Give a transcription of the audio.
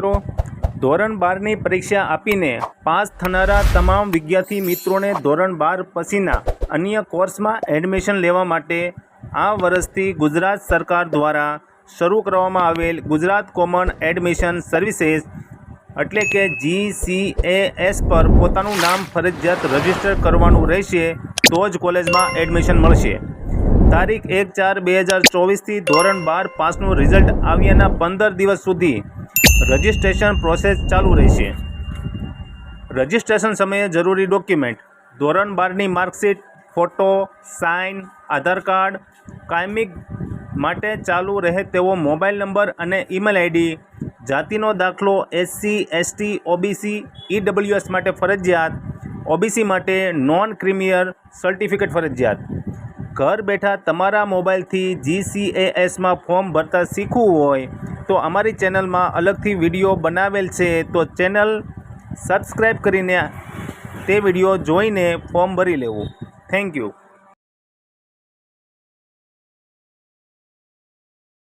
મિત્રો, ધોરણ બારની પરીક્ષા આપીને પાસ થનારા તમામ વિદ્યાર્થી મિત્રોને ધોરણ બાર પછીના અન્ય કોર્સમાં એડમિશન લેવા માટે આ વર્ષથી ગુજરાત સરકાર દ્વારા શરૂ કરવામાં આવેલ ગુજરાત કોમન એડમિશન સર્વિસીસ એટલે કે જીસીએએસ પર પોતાનું નામ ફરજિયાત રજિસ્ટર કરવાનું રહેશે તો જ કોલેજમાં એડમિશન મળશે. તારીખ એક ચાર બે હજાર ચોવીસથી ધોરણ બાર પાસનું રિઝલ્ટ આવ્યાના પંદર દિવસ સુધી રજિસ્ટ્રેશન પ્રોસેસ ચાલુ રહેશે. રજિસ્ટ્રેશન સમયે જરૂરી ડોક્યુમેન્ટ, ધોરણ બારની marksheet, photo, sign, Aadhaar card, કાયમિક માટે ચાલુ રહે તેવો મોબાઈલ નંબર અને ઈમેલ આઈડી, જાતિનો દાખલો એસસી, એસટી, ઓબીસી, ઈડબ્લ્યુએસ માટે ફરજિયાત, ઓબીસી માટે નોન ક્રિમિયર સર્ટિફિકેટ ફરજિયાત. ઘર બેઠા તમારા મોબાઈલથી જીસીએએસમાં ફોર્મ ભરતા શીખવું હોય તો અમારી ચેનલમાં અલગથી વીડિયો બનાવેલ છે, તો ચેનલ સબસ્ક્રાઈબ કરીને તે વીડિયો જોઈને ફોર્મ ભરી લેવું. Thank you